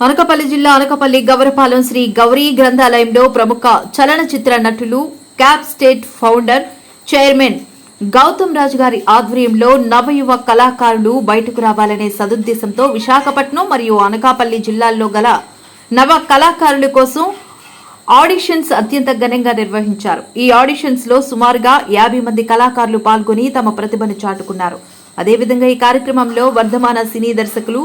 అనకపల్లి జిల్లా అనకపల్లి గవరపాలెం శ్రీ గౌరీ గ్రంథాలయంలో ప్రముఖ చలనచిత్ర నటులు CAP state founder chairman Gautam Raju గారి ఆధ్వర్యంలో నవయువ కళాకారులు బయటకు రావాలనే సదుద్దేశంతో విశాఖపట్నం మరియు అనకాపల్లి జిల్లాల్లో గల నవ కళాకారుల కోసం ఆడిషన్స్ అత్యంత ఘనంగా నిర్వహించారు. ఈ ఆడిషన్స్లో సుమారుగా యాభై మంది కళాకారులు పాల్గొని తమ ప్రతిభను చాటుకున్నారు. అదేవిధంగా ఈ కార్యక్రమంలో వర్ధమాన సినీ దర్శకులు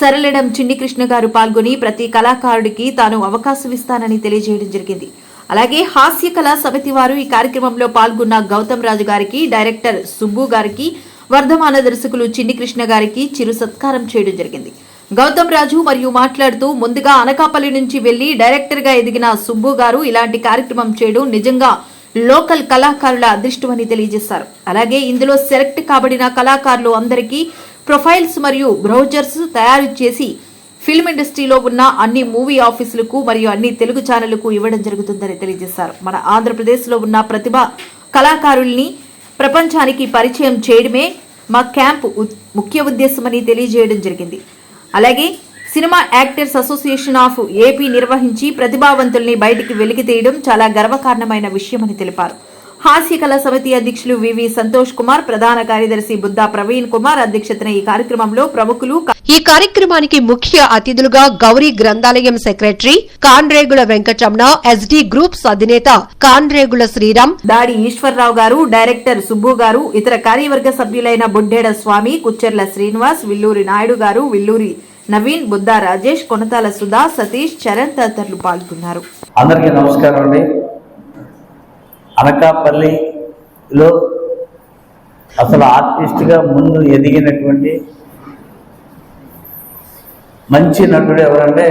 సరళడం చిన్ని కృష్ణ గారు పాల్గొని ప్రతి కళాకారుడికి తాను అవకాశం ఇస్తానని తెలియజేయడం జరిగింది. అలాగే హాస్య కళా సమితి వారు ఈ కార్యక్రమంలో పాల్గొన్న గౌతమ్ రాజు గారికి డైరెక్టర్ సుబ్బు గారికి వర్ధమాన దర్శకులు చిన్ని కృష్ణ గారికి చిరు సత్కారం చేయడం జరిగింది. గౌతమ్ రాజు మరియు మాట్లాడుతూ ముందుగా అనకాపల్లి నుంచి వెళ్ళి డైరెక్టర్గా ఎదిగిన సుబ్బు గారు ఇలాంటి కార్యక్రమం చేయడం నిజంగా లోకల్ కళాకారుల అదృష్టమని తెలియజేశారు. అలాగే ఇందులో సెలెక్ట్ కాబడిన కళాకారులు అందరికీ ప్రొఫైల్స్ మరియు బ్రౌజర్స్ తయారు చేసి ఫిల్మ్ ఇండస్ట్రీలో ఉన్న అన్ని మూవీ ఆఫీసులకు మరియు అన్ని తెలుగు ఛానళ్ళకు ఇవ్వడం జరుగుతుందని తెలియజేశారు. మన ఆంధ్రప్రదేశ్లో ఉన్న ప్రతిభ కళాకారుల్ని ప్రపంచానికి పరిచయం చేయడమే మా క్యాంప్ ముఖ్య ఉద్దేశమని తెలియజేయడం జరిగింది. అలాగే cinema actors association of AP నిర్వహించి ప్రతిభావంతుల్ని బయటికి వెలికి తీయడం చాలా గర్వకారణమైన విషయమని తెలిపారు. హాస్య కళా సమితి అధ్యక్షులు వివి సంతోష్ కుమార్ ప్రధాన కార్యదర్శి బుద్దా ప్రవీణ్ కుమార్ అధ్యక్షతన ఈ కార్యక్రమంలో ప్రముఖులు ఈ కార్యక్రమానికి ముఖ్య అతిథులుగా గౌరీ గ్రంథాలయం secretary Kanregula Venkataramana SD groups అధినేత కాన్రేగుల శ్రీరామ్ దాడి ఈశ్వరరావు గారు డైరెక్టర్ సుబ్బు గారు ఇతర కార్యవర్గ సభ్యులైన బుడ్డేడ స్వామి కుచ్చెర్ల శ్రీనివాస్ విల్లూరి నాయుడు గారు విల్లూరి నవీన్ బుద్దా రాజేష్ కొనతాల సుధా సతీష్ చరణ్ తదితరులు పాల్గొన్నారు. అందరికీ నమస్కారం అండి. అనకాపల్లిలో అసలు ఆర్టిస్ట్గా ముందు ఎదిగినటువంటి మంచి నటుడు ఎవరంటే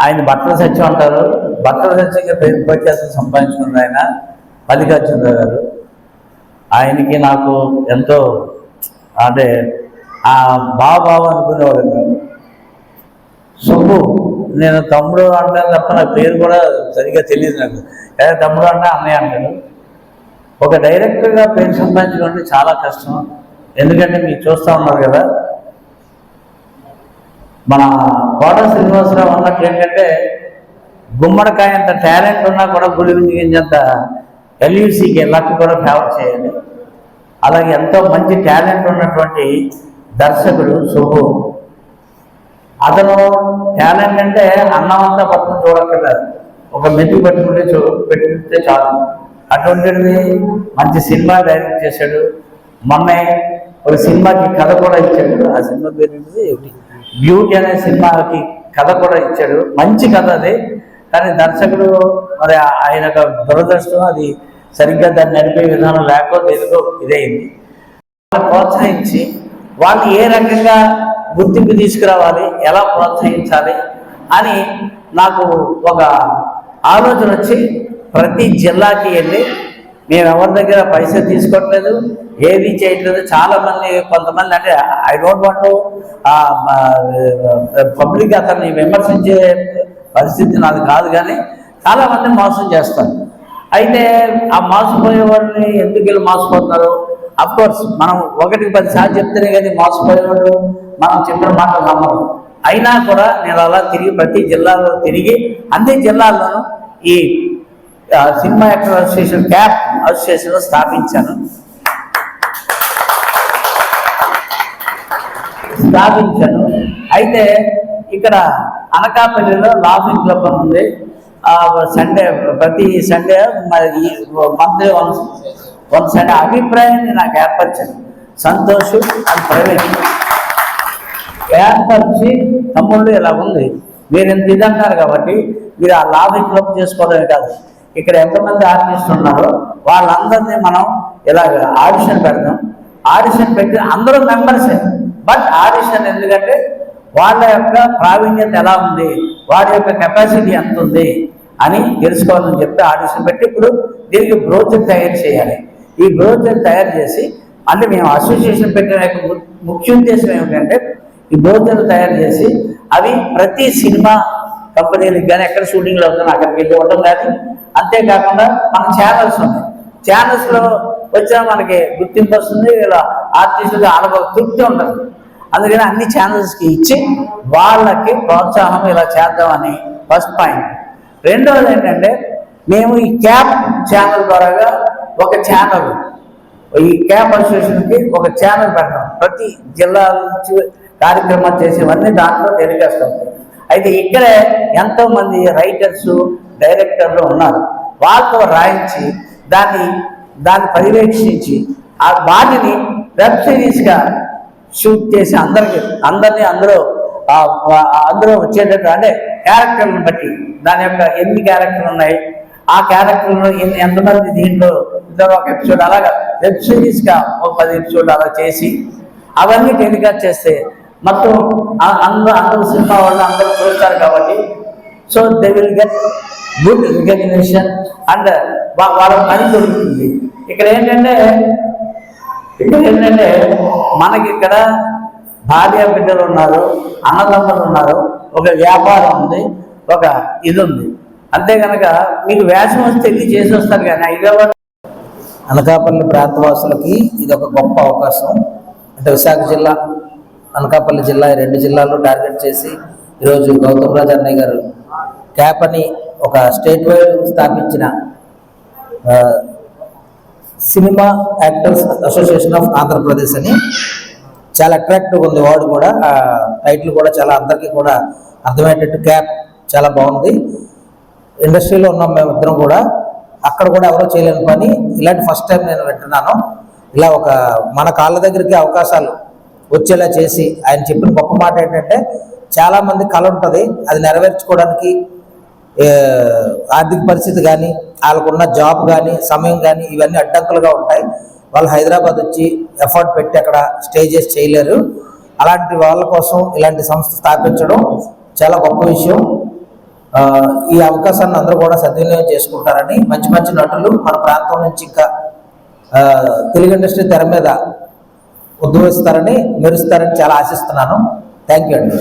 ఆయన బట్టల సత్యం అంటారు. బట్టల సత్యంగా పేరు ప్రఖ్యాతం సంపాదించుకున్న ఆయన మల్లికార్జునరావు గారు. ఆయనకి నాకు ఎంతో అంటే ఆ బాబావ అనుకునేవాడు మేము సుబ్బు నేను తమ్ముడు అంటాను తప్ప నా పేరు కూడా సరిగ్గా తెలియదు నాకు. లేదా తమ్ముడు అంటే అన్నయ్య అంటాడు. ఒక డైరెక్టర్గా పేరు సంపాదించడం అంటే చాలా కష్టం. ఎందుకంటే మీరు చూస్తూ ఉన్నారు కదా మన కోట శ్రీనివాసరావు అన్నట్టు ఏంటంటే గుమ్మడికాయ అంత టాలెంట్ ఉన్నా కూడా గుడి గింజంత ఎల్యూసీకి లక్ కూడా ఫేవర్ చేయాలి. అలాగే ఎంతో మంచి టాలెంట్ ఉన్నటువంటి దర్శకుడు సుబ్బు. అతను ధ్యానం అంటే అన్నం అంతా పట్టుకుని చూడక్కర్లేదు. ఒక మెతుకు పట్టుకుంటే చూ పెట్టుకుంటే చాలు. అటువంటిది మంచి సినిమా డైరెక్ట్ చేశాడు. మొన్న ఒక సినిమాకి కథ కూడా ఇచ్చాడు. ఆ సినిమా పేరు ఏంటిది? బ్యూటీ అనే సినిమాకి కథ కూడా ఇచ్చాడు. మంచి కథ అది. కానీ దర్శకుడు మరి ఆయన యొక్క దురదృష్టం అది సరిగ్గా దాన్ని నడిపే విధానం లేకపోతే ఎందుకో ఇదైంది. వాళ్ళని ప్రోత్సహించి వాళ్ళు ఏ రకంగా గుర్తింపు తీసుకురావాలి ఎలా ప్రోత్సహించాలి అని నాకు ఒక ఆలోచన వచ్చి ప్రతి జిల్లాకి వెళ్ళి మేము ఎవరి దగ్గర పైసలు తీసుకోవట్లేదు ఏది చేయట్లేదు చాలామంది కొంతమంది అంటే ఐ డోంట్ వాంట్ పబ్లిక్ అతన్ని విమర్శించే పరిస్థితి నాది కాదు కానీ చాలామంది మోసం చేస్తారు. అయితే ఆ మోసపోయేవాడిని ఎందుకు వెళ్ళి మోసపోతున్నారు? అఫ్కోర్స్ మనం ఒకటికి పది సార్లు చెప్తేనే కానీ మోసపోయేవాడు మనం చెప్పిన మాటలు నమ్మరు. అయినా కూడా నేను అలా తిరిగి ప్రతి జిల్లాలో తిరిగి అన్ని జిల్లాల్లోనూ ఈ cinema actor association CAP association స్థాపించాను. స్థాపించాను. అయితే ఇక్కడ అనకాపల్లిలో లాఫింగ్ క్లబ్ అని ఉంది. ఆ, సండే ప్రతి సండే మరి మంత్లీ వన్ వన్ సండే అభిప్రాయాన్ని నాకు ఏర్పరిచాను. సంతోషం అండ్ ప్రైవేట్. ఏర్పరిచి తమ్ముళ్ళు ఇలా ఉంది మీరు ఎంత ఇది అంటారు కాబట్టి మీరు ఆ లాభం క్లబ్ చేసుకోవడమే కాదు. ఇక్కడ ఎంతమంది ఆర్టిస్టులు ఉన్నారో వాళ్ళందరినీ మనం ఇలాగ ఆడిషన్ పెడతాం ఆడిషన్ పెట్టి అందరూ మెంబర్సే. బట్ ఆడిషన్ ఎందుకంటే వాళ్ళ యొక్క ప్రావీణ్యత ఎలా ఉంది? వారి యొక్క కెపాసిటీ ఎంత ఉంది? అని తెలుసుకోవాలని చెప్పి ఆడిషన్ పెట్టి ఇప్పుడు దీనికి బ్రోచర్ తయారు చేయాలి. ఈ బ్రోచర్ తయారు చేసి అంటే మేము అసోసియేషన్ పెట్టిన యొక్క ముఖ్య ఉద్దేశం ఏమిటంటే ఈ బోర్డులను తయారు చేసి అవి ప్రతి సినిమా కంపెనీలకు కానీ ఎక్కడ షూటింగ్లు అవుతున్నా అక్కడికి వెళ్ళి ఉండడం కానీ అంతేకాకుండా మన ఛానల్స్ ఉన్నాయి. ఛానల్స్లో వచ్చినా మనకి గుర్తింపు వస్తుంది ఇలా ఆర్టిస్టులు ఆడబో తృప్తి ఉంటుంది అందుకని అన్ని ఛానల్స్కి ఇచ్చి వాళ్ళకి ప్రోత్సాహం ఇలా చేద్దామని ఫస్ట్ పాయింట్ రెండవది ఏంటంటే మేము ఈ క్యాప్ ఛానల్ ద్వారాగా ఒక ఛానల్ ఈ క్యాప్ అసోసియేషన్కి ఒక ఛానల్ పెడతాం ప్రతి జిల్లా నుంచి కార్యక్రమాలు చేసేవన్నీ దాంట్లో తెలియజేస్తుంది అయితే ఇక్కడే ఎంతోమంది రైటర్స్ డైరెక్టర్లు ఉన్నారు. వాళ్ళతో రాయించి దాన్ని దాన్ని పర్యవేక్షించి ఆ వాటిని వెబ్ సిరీస్గా షూట్ చేసి అందరికి అందరినీ అందరూ అందరూ అందులో వచ్చేటట్టు అంటే క్యారెక్టర్లను బట్టి దాని యొక్క ఎన్ని క్యారెక్టర్లు ఉన్నాయి ఆ క్యారెక్టర్లు ఎన్ని ఎంతమంది దీంట్లో ఇద్దరు ఒక ఎపిసోడ్ అలాగా వెబ్ సిరీస్గా ఒక పది ఎపిసోడ్ అలా చేసి అవన్నీ టెలికాస్ట్ చేస్తే మొత్తం అందరూ అందరూ సినిమా వాళ్ళు అందరూ చూస్తారు కాబట్టి. So they will get good recognition and వాళ్ళ పని దొరుకుతుంది. ఇక్కడ ఏంటంటే ఇక్కడ ఏంటంటే మనకి ఇక్కడ భార్య బిడ్డలు ఉన్నారు అన్నదమ్ములు ఉన్నారు ఒక వ్యాపారం ఉంది ఒక ఇది ఉంది. అంతే కనుక మీకు వేషం వస్తే ఇది చేసి వస్తారు కానీ హైదరాబాద్ అనకాపల్లి ప్రాంతవాసులకి ఇది ఒక గొప్ప అవకాశం. అంటే విశాఖ జిల్లా అనకాపల్లి జిల్లా ఈ రెండు జిల్లాల్లో టార్గెట్ చేసి ఈరోజు గౌతమ్ రాజ్ అన్నయ్య గారు క్యాప్ అని ఒక స్టేట్ వైడ్ స్థాపించిన cinema actors association of Andhra Pradesh అని చాలా అట్రాక్టివ్ ఉంది వాడు కూడా. ఆ టైటిల్ కూడా చాలా అందరికీ కూడా అర్థమయ్యేటట్టు క్యాప్ చాలా బాగుంది. ఇండస్ట్రీలో ఉన్నాం మేము ఇద్దరం కూడా. అక్కడ కూడా ఎవరో చేయలేని పని. ఇలాంటి ఫస్ట్ టైం నేను వింటున్నాను. ఇలా ఒక మన కాళ్ళ దగ్గరికి అవకాశాలు వచ్చేలా చేసి ఆయన చెప్పిన గొప్ప మాట ఏంటంటే చాలామంది కళ ఉంటుంది అది నెరవేర్చుకోవడానికి ఆర్థిక పరిస్థితి కానీ వాళ్ళకున్న జాబ్ కానీ సమయం కానీ ఇవన్నీ అడ్డంకులుగా ఉంటాయి. వాళ్ళు హైదరాబాద్ వచ్చి ఎఫర్ట్ పెట్టి అక్కడ స్టేజెస్ చేయలేరు. అలాంటి వాళ్ళ కోసం ఇలాంటి సంస్థ స్థాపించడం చాలా గొప్ప విషయం. ఈ అవకాశాన్ని అందరూ కూడా సద్వినియోగం చేసుకుంటారని మంచి మంచి నటులు మన ప్రాంతం నుంచి ఇంకా తెలుగు ఇండస్ట్రీ తెర మీద ఉద్భవిస్తారని మెరుస్తారని చాలా ఆశిస్తున్నాను. థ్యాంక్ యూ అండి.